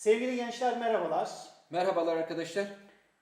Sevgili gençler merhabalar. Merhabalar arkadaşlar.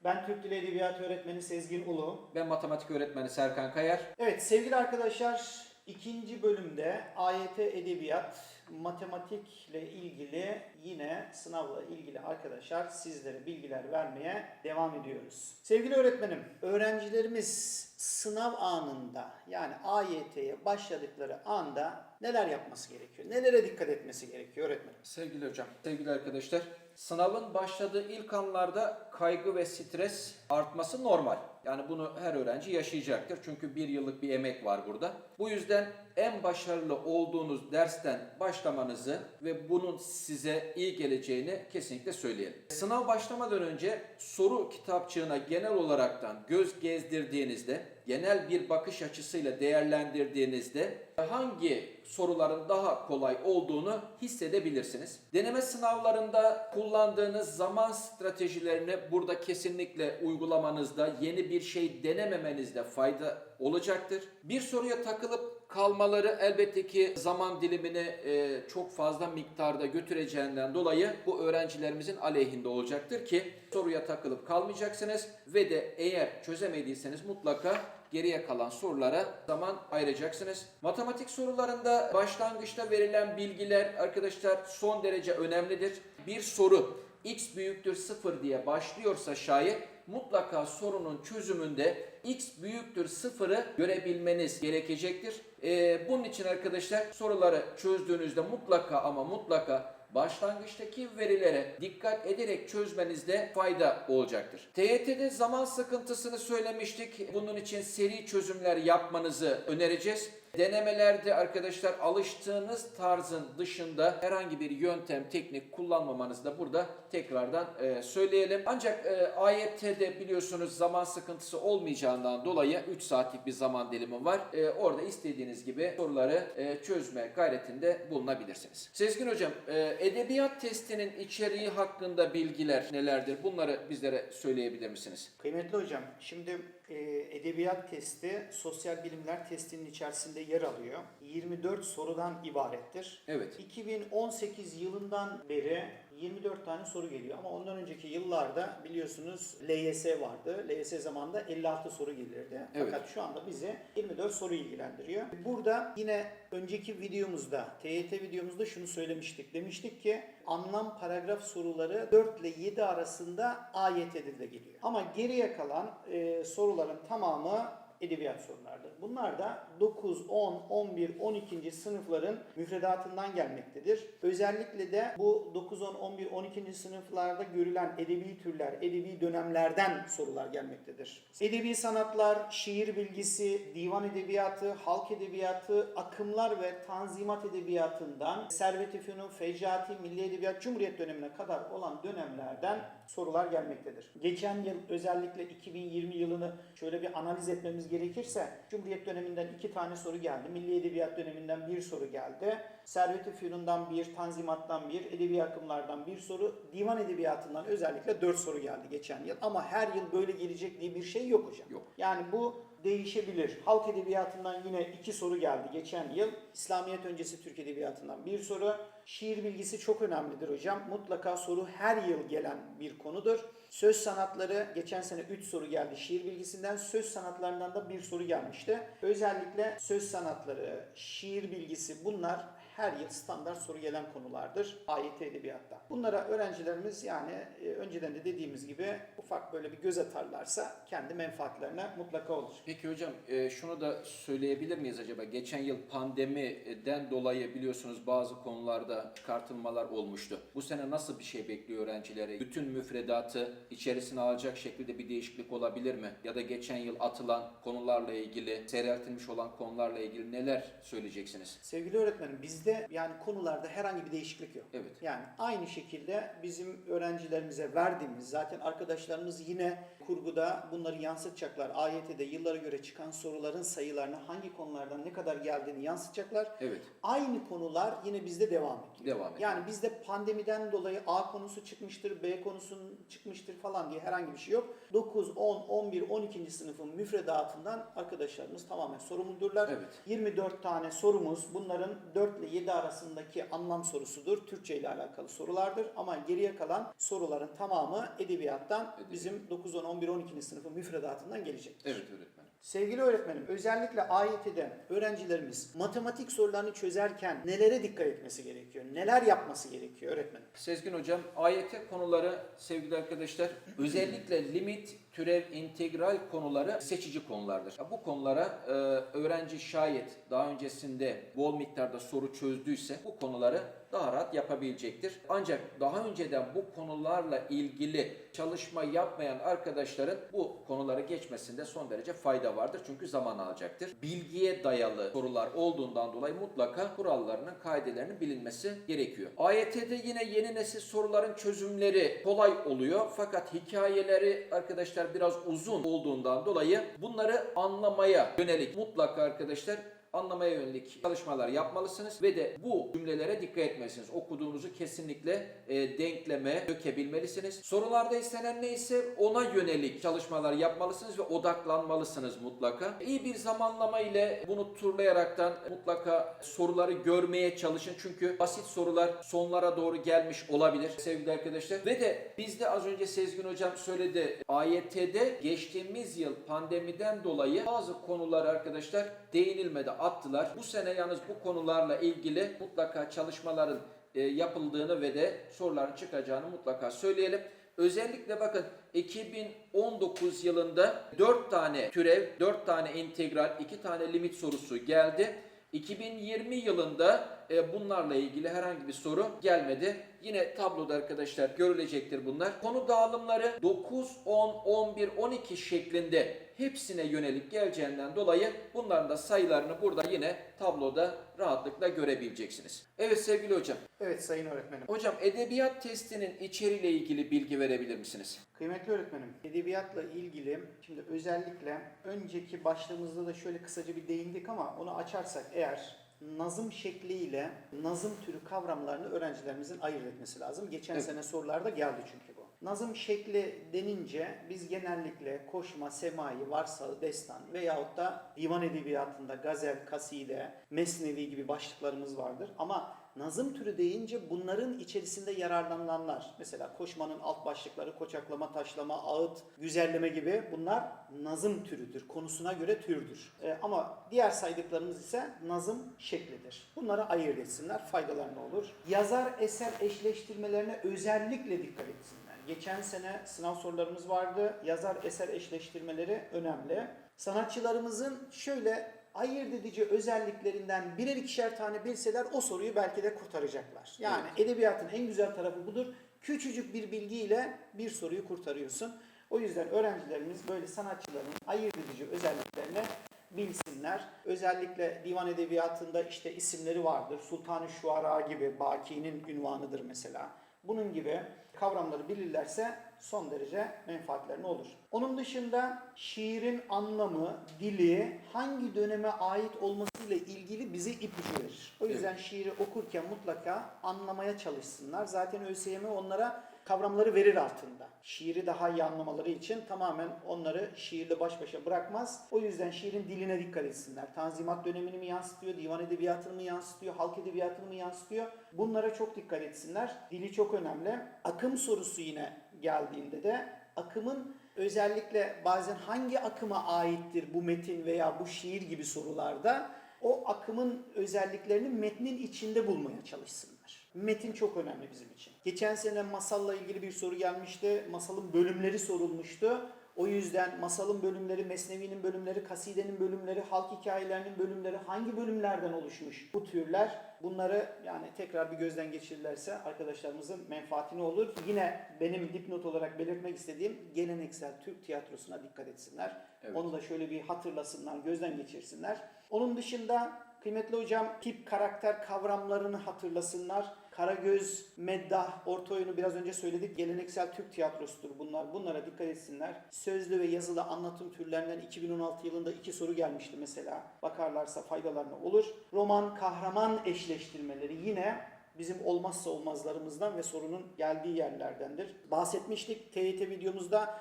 Ben Türk Dili Edebiyatı Öğretmeni Sezgin Ulu. Ben matematik öğretmeni Serkan Kayar. Evet sevgili arkadaşlar ikinci bölümde AYT Edebiyat matematikle ilgili yine sınavla ilgili arkadaşlar sizlere bilgiler vermeye devam ediyoruz. Sevgili öğretmenim, öğrencilerimiz sınav anında yani AYT'ye başladıkları anda neler yapması gerekiyor? Nelere dikkat etmesi gerekiyor öğretmenim? Sevgili hocam, sevgili arkadaşlar. Sınavın başladığı ilk anlarda kaygı ve stres artması normal. Yani bunu her öğrenci yaşayacaktır. Çünkü bir yıllık bir emek var burada. Bu yüzden en başarılı olduğunuz dersten başlamanızı ve bunun size iyi geleceğini kesinlikle söyleyelim. Sınav başlamadan önce soru kitapçığına genel olaraktan göz gezdirdiğinizde, genel bir bakış açısıyla değerlendirdiğinizde hangi soruların daha kolay olduğunu hissedebilirsiniz. Deneme sınavlarında kullandığınız zaman stratejilerini burada kesinlikle uygulamanızda, yeni bir şey denememenizde fayda olacaktır. Bir soruya takılıp kalmaları elbette ki zaman dilimini e, çok fazla miktarda götüreceğinden dolayı bu öğrencilerimizin aleyhinde olacaktır ki soruya takılıp kalmayacaksınız ve de eğer çözemediyseniz mutlaka geriye kalan sorulara zaman ayıracaksınız. Matematik sorularında başlangıçta verilen bilgiler arkadaşlar son derece önemlidir. Bir soru x büyüktür 0 diye başlıyorsa şayet mutlaka sorunun çözümünde x büyüktür 0'ı görebilmeniz gerekecektir. Ee, bunun için arkadaşlar soruları çözdüğünüzde mutlaka ama mutlaka başlangıçtaki verilere dikkat ederek çözmenizde fayda olacaktır. TYT'de zaman sıkıntısını söylemiştik. Bunun için seri çözümler yapmanızı önereceğiz. Denemelerde arkadaşlar alıştığınız tarzın dışında herhangi bir yöntem, teknik kullanmamanızı da burada tekrardan e, söyleyelim. Ancak e, AYT'de biliyorsunuz zaman sıkıntısı olmayacağından dolayı 3 saatlik bir zaman dilimi var. E, orada istediğiniz gibi soruları e, çözme gayretinde bulunabilirsiniz. Sezgin Hocam, e, edebiyat testinin içeriği hakkında bilgiler nelerdir? Bunları bizlere söyleyebilir misiniz? Kıymetli hocam, şimdi edebiyat testi sosyal bilimler testinin içerisinde yer alıyor. 24 sorudan ibarettir. Evet. 2018 yılından beri 24 tane soru geliyor ama ondan önceki yıllarda biliyorsunuz LYS vardı. LYS zamanında 56 soru gelirdi. Evet. Fakat şu anda bizi 24 soru ilgilendiriyor. Burada yine önceki videomuzda, TYT videomuzda şunu söylemiştik. Demiştik ki anlam paragraf soruları 4 ile 7 arasında AYT'de de geliyor. Ama geriye kalan e, soruların tamamı edebiyat sorulardır. Bunlar da 9, 10, 11, 12. sınıfların müfredatından gelmektedir. Özellikle de bu 9, 10, 11, 12. sınıflarda görülen edebi türler, edebi dönemlerden sorular gelmektedir. Edebi sanatlar, şiir bilgisi, divan edebiyatı, halk edebiyatı, akımlar ve tanzimat edebiyatından Servet-i Fünun, Fecaati, Milli Edebiyat, Cumhuriyet dönemine kadar olan dönemlerden sorular gelmektedir. Geçen yıl özellikle 2020 yılını şöyle bir analiz etmemiz gerekirse Cumhuriyet döneminden iki tane soru geldi. Milli Edebiyat döneminden bir soru geldi. Servet-i Fünun'dan bir, Tanzimat'tan bir, edebi akımlardan bir soru, divan edebiyatından özellikle dört soru geldi geçen yıl. Ama her yıl böyle gelecek diye bir şey yok hocam. Yok. Yani bu değişebilir. Halk edebiyatından yine iki soru geldi geçen yıl. İslamiyet öncesi Türk edebiyatından bir soru. Şiir bilgisi çok önemlidir hocam. Mutlaka soru her yıl gelen bir konudur. Söz sanatları geçen sene 3 soru geldi şiir bilgisinden. Söz sanatlarından da bir soru gelmişti. Özellikle söz sanatları, şiir bilgisi bunlar her yıl standart soru gelen konulardır AYT edebiyatta. Bunlara öğrencilerimiz yani e, önceden de dediğimiz gibi ufak böyle bir göz atarlarsa kendi menfaatlerine mutlaka olur. Peki hocam e, şunu da söyleyebilir miyiz acaba? Geçen yıl pandemiden dolayı biliyorsunuz bazı konularda çıkartılmalar olmuştu. Bu sene nasıl bir şey bekliyor öğrencilere? Bütün müfredatı içerisine alacak şekilde bir değişiklik olabilir mi? Ya da geçen yıl atılan konularla ilgili, seyreltilmiş olan konularla ilgili neler söyleyeceksiniz? Sevgili öğretmenim bizde yani konularda herhangi bir değişiklik yok. Evet. Yani aynı şekilde bizim öğrencilerimize verdiğimiz zaten arkadaşlarımız yine kurguda bunları yansıtacaklar. AYT'de yıllara göre çıkan soruların sayılarını hangi konulardan ne kadar geldiğini yansıtacaklar. Evet. Aynı konular yine bizde devam ediyor. Devam ediyor. Yani bizde pandemiden dolayı A konusu çıkmıştır, B konusunun çıkmıştır falan diye herhangi bir şey yok. 9, 10, 11, 12. sınıfın müfredatından arkadaşlarımız tamamen sorumludur. Evet. 24 tane sorumuz bunların 4 ile 7 arasındaki anlam sorusudur. Türkçe ile alakalı sorulardır. Ama geriye kalan soruların tamamı edebiyattan Edebiyat. bizim 9, 10, 11, 12. sınıfın müfredatından gelecektir. Evet öğretmenim. Sevgili öğretmenim, özellikle AYT'de öğrencilerimiz matematik sorularını çözerken nelere dikkat etmesi gerekiyor? Neler yapması gerekiyor öğretmenim? Sezgin Hocam, AYT konuları sevgili arkadaşlar özellikle limit, türev, integral konuları seçici konulardır. Bu konulara e, öğrenci şayet daha öncesinde bol miktarda soru çözdüyse bu konuları daha rahat yapabilecektir. Ancak daha önceden bu konularla ilgili çalışma yapmayan arkadaşların bu konuları geçmesinde son derece fayda vardır. Çünkü zaman alacaktır. Bilgiye dayalı sorular olduğundan dolayı mutlaka kurallarının, kaidelerinin bilinmesi gerekiyor. AYT'de yine yeni nesil soruların çözümleri kolay oluyor. Fakat hikayeleri arkadaşlar biraz uzun olduğundan dolayı bunları anlamaya yönelik mutlaka arkadaşlar anlamaya yönelik çalışmalar yapmalısınız ve de bu cümlelere dikkat etmelisiniz. Okuduğunuzu kesinlikle e, denkleme dökebilmelisiniz. Sorularda istenen neyse ona yönelik çalışmalar yapmalısınız ve odaklanmalısınız mutlaka. İyi bir zamanlama ile bunu turlayaraktan mutlaka soruları görmeye çalışın. Çünkü basit sorular sonlara doğru gelmiş olabilir sevgili arkadaşlar. Ve de bizde az önce Sezgin Hocam söyledi. AYT'de geçtiğimiz yıl pandemiden dolayı bazı konular arkadaşlar değinilmedi, attılar. Bu sene yalnız bu konularla ilgili mutlaka çalışmaların e, yapıldığını ve de soruların çıkacağını mutlaka söyleyelim. Özellikle bakın 2019 yılında 4 tane türev, 4 tane integral, 2 tane limit sorusu geldi. 2020 yılında e, bunlarla ilgili herhangi bir soru gelmedi. Yine tabloda arkadaşlar görülecektir bunlar. Konu dağılımları 9, 10, 11, 12 şeklinde hepsine yönelik geleceğinden dolayı bunların da sayılarını burada yine tabloda rahatlıkla görebileceksiniz. Evet sevgili hocam. Evet sayın öğretmenim. Hocam edebiyat testinin içeriğiyle ilgili bilgi verebilir misiniz? Kıymetli öğretmenim, edebiyatla ilgili şimdi özellikle önceki başlığımızda da şöyle kısaca bir değindik ama onu açarsak eğer nazım şekliyle nazım türü kavramlarını öğrencilerimizin ayırt etmesi lazım. Geçen Evet. sene sorularda geldi çünkü bu. Nazım şekli denince biz genellikle koşma, semai, varsağı, destan veyahut da divan edebiyatında gazel, kaside, mesnevi gibi başlıklarımız vardır. Ama nazım türü deyince bunların içerisinde yararlanılanlar. Mesela koşmanın alt başlıkları koçaklama, taşlama, ağıt, güzelleme gibi bunlar nazım türüdür. Konusuna göre türdür. Ee, ama diğer saydıklarımız ise nazım şeklidir. Bunları ayırt etsinler. Faydalar ne olur? Yazar eser eşleştirmelerine özellikle dikkat etsinler. Geçen sene sınav sorularımız vardı. Yazar eser eşleştirmeleri önemli. Sanatçılarımızın şöyle ayırt edici özelliklerinden birer ikişer tane bilseler o soruyu belki de kurtaracaklar. Yani edebiyatın en güzel tarafı budur. Küçücük bir bilgiyle bir soruyu kurtarıyorsun. O yüzden öğrencilerimiz böyle sanatçıların ayırt edici özelliklerini bilsinler. Özellikle divan edebiyatında işte isimleri vardır. Sultan-ı Şuara gibi Baki'nin ünvanıdır mesela. Bunun gibi kavramları bilirlerse son derece menfaatlerine olur. Onun dışında şiirin anlamı, dili hangi döneme ait olmasıyla ilgili bize ipucu verir. O yüzden şiiri okurken mutlaka anlamaya çalışsınlar. Zaten ÖSYM onlara kavramları verir altında. Şiiri daha iyi anlamaları için tamamen onları şiirle baş başa bırakmaz. O yüzden şiirin diline dikkat etsinler. Tanzimat dönemini mi yansıtıyor, divan edebiyatını mı yansıtıyor, halk edebiyatını mı yansıtıyor? Bunlara çok dikkat etsinler. Dili çok önemli. Akım sorusu yine geldiğinde de akımın özellikle bazen hangi akıma aittir bu metin veya bu şiir gibi sorularda o akımın özelliklerini metnin içinde bulmaya çalışsınlar. Metin çok önemli bizim için. Geçen sene masalla ilgili bir soru gelmişti. Masalın bölümleri sorulmuştu. O yüzden masalın bölümleri, mesnevinin bölümleri, kasidenin bölümleri, halk hikayelerinin bölümleri hangi bölümlerden oluşmuş bu türler? Bunları yani tekrar bir gözden geçirirlerse arkadaşlarımızın menfaatine olur. Yine benim dipnot olarak belirtmek istediğim geleneksel Türk tiyatrosuna dikkat etsinler. Evet. Onu da şöyle bir hatırlasınlar, gözden geçirsinler. Onun dışında kıymetli hocam tip karakter kavramlarını hatırlasınlar. Karagöz, Meddah, orta oyunu biraz önce söyledik. Geleneksel Türk tiyatrosudur bunlar. Bunlara dikkat etsinler. Sözlü ve yazılı anlatım türlerinden 2016 yılında iki soru gelmişti mesela. Bakarlarsa faydalarına olur. Roman, kahraman eşleştirmeleri yine bizim olmazsa olmazlarımızdan ve sorunun geldiği yerlerdendir. Bahsetmiştik TYT videomuzda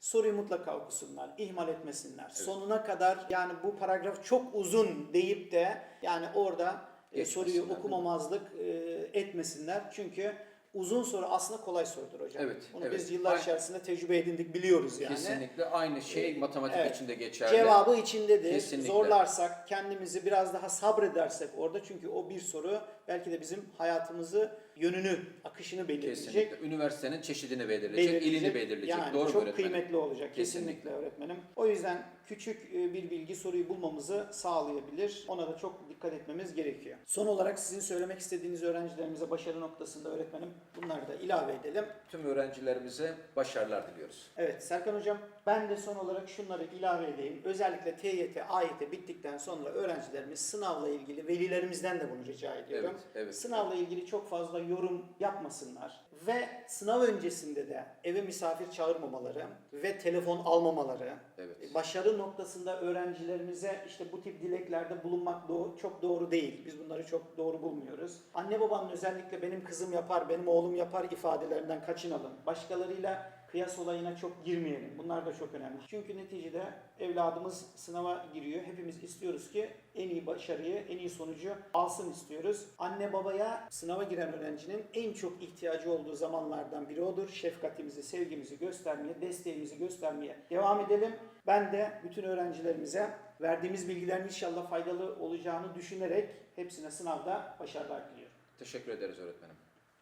soruyu mutlaka okusunlar, ihmal etmesinler. Sonuna kadar yani bu paragraf çok uzun deyip de yani orada e, soruyu okumamazlık e, etmesinler. Çünkü uzun soru aslında kolay sorudur hocam. Evet, Bunu evet. biz yıllar Aynen. içerisinde tecrübe edindik, biliyoruz yani. Kesinlikle aynı şey Ee, matematik evet. için de geçerli. Cevabı içindedir. Kesinlikle. Zorlarsak, kendimizi biraz daha sabredersek orada çünkü o bir soru belki de bizim hayatımızı, yönünü, akışını belirleyecek. Kesinlikle. Üniversitenin çeşidini belirleyecek, belirleyecek. ilini belirleyecek. Yani Doğru çok öğretmenim? kıymetli olacak kesinlikle. Kesinlikle. öğretmenim. O yüzden küçük e, bir bilgi soruyu bulmamızı sağlayabilir. Ona da çok dikkat etmemiz gerekiyor. Son olarak sizin söylemek istediğiniz öğrencilerimize başarı noktasında öğretmenim bunları da ilave edelim. Tüm öğrencilerimize başarılar diliyoruz. Evet Serkan Hocam ben de son olarak şunları ilave edeyim. Özellikle TYT, AYT bittikten sonra öğrencilerimiz sınavla ilgili velilerimizden de bunu rica ediyorum. Evet, evet. Sınavla ilgili çok fazla yorum yapmasınlar ve sınav öncesinde de eve misafir çağırmamaları ve telefon almamaları, Evet. başarı noktasında öğrencilerimize işte bu tip dileklerde bulunmak doğ- çok doğru değil. Biz bunları çok doğru bulmuyoruz. Anne babanın özellikle benim kızım yapar, benim oğlum yapar ifadelerinden kaçınalım. Başkalarıyla kıyas olayına çok girmeyelim. Bunlar da çok önemli. Çünkü neticede evladımız sınava giriyor. Hepimiz istiyoruz ki en iyi başarıyı, en iyi sonucu alsın istiyoruz. Anne babaya sınava giren öğrencinin en çok ihtiyacı olduğu zamanlardan biri odur. Şefkatimizi, sevgimizi göstermeye, desteğimizi göstermeye devam edelim. Ben de bütün öğrencilerimize verdiğimiz bilgilerin inşallah faydalı olacağını düşünerek hepsine sınavda başarılar diliyorum. Teşekkür ederiz öğretmenim.